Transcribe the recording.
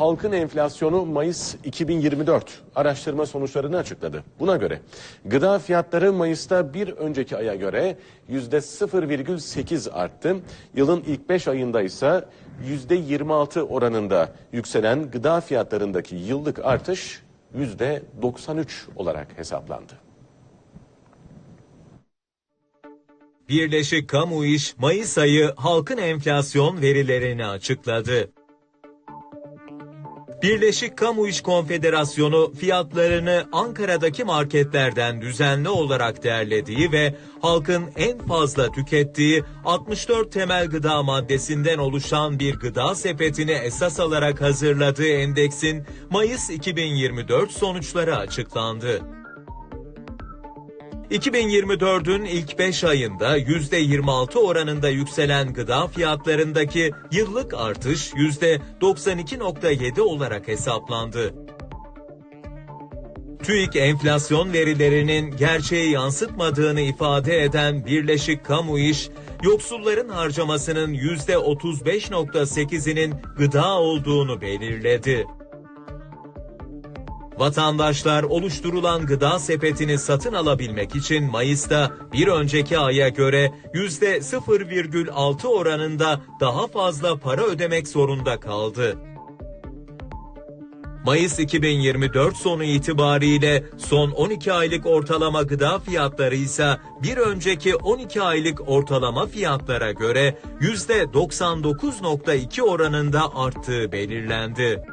halkın enflasyonu Mayıs 2024 araştırma sonuçlarını açıkladı. Buna göre gıda fiyatları Mayıs'ta bir önceki aya göre %0,8 arttı. Yılın ilk 5 ayında ise %26 oranında yükselen gıda fiyatlarındaki yıllık artış %93 olarak hesaplandı. Birleşik Kamu İş Mayıs ayı halkın enflasyon verilerini açıkladı. Birleşik Kamu İş Konfederasyonu fiyatlarını Ankara'daki marketlerden düzenli olarak derlediği ve halkın en fazla tükettiği 64 temel gıda maddesinden oluşan bir gıda sepetini esas alarak hazırladığı endeksin Mayıs 2024 sonuçları açıklandı. 2024'ün ilk 5 ayında %26 oranında yükselen gıda fiyatlarındaki yıllık artış %92.7 olarak hesaplandı. TÜİK enflasyon verilerinin gerçeği yansıtmadığını ifade eden Birleşik Kamu İş, yoksulların harcamasının %35.8'inin gıda olduğunu belirledi. Vatandaşlar oluşturulan gıda sepetini satın alabilmek için Mayıs'ta bir önceki aya göre %0,6 oranında daha fazla para ödemek zorunda kaldı. Mayıs 2024 sonu itibariyle son 12 aylık ortalama gıda fiyatları ise bir önceki 12 aylık ortalama fiyatlara göre %99.2 oranında arttığı belirlendi.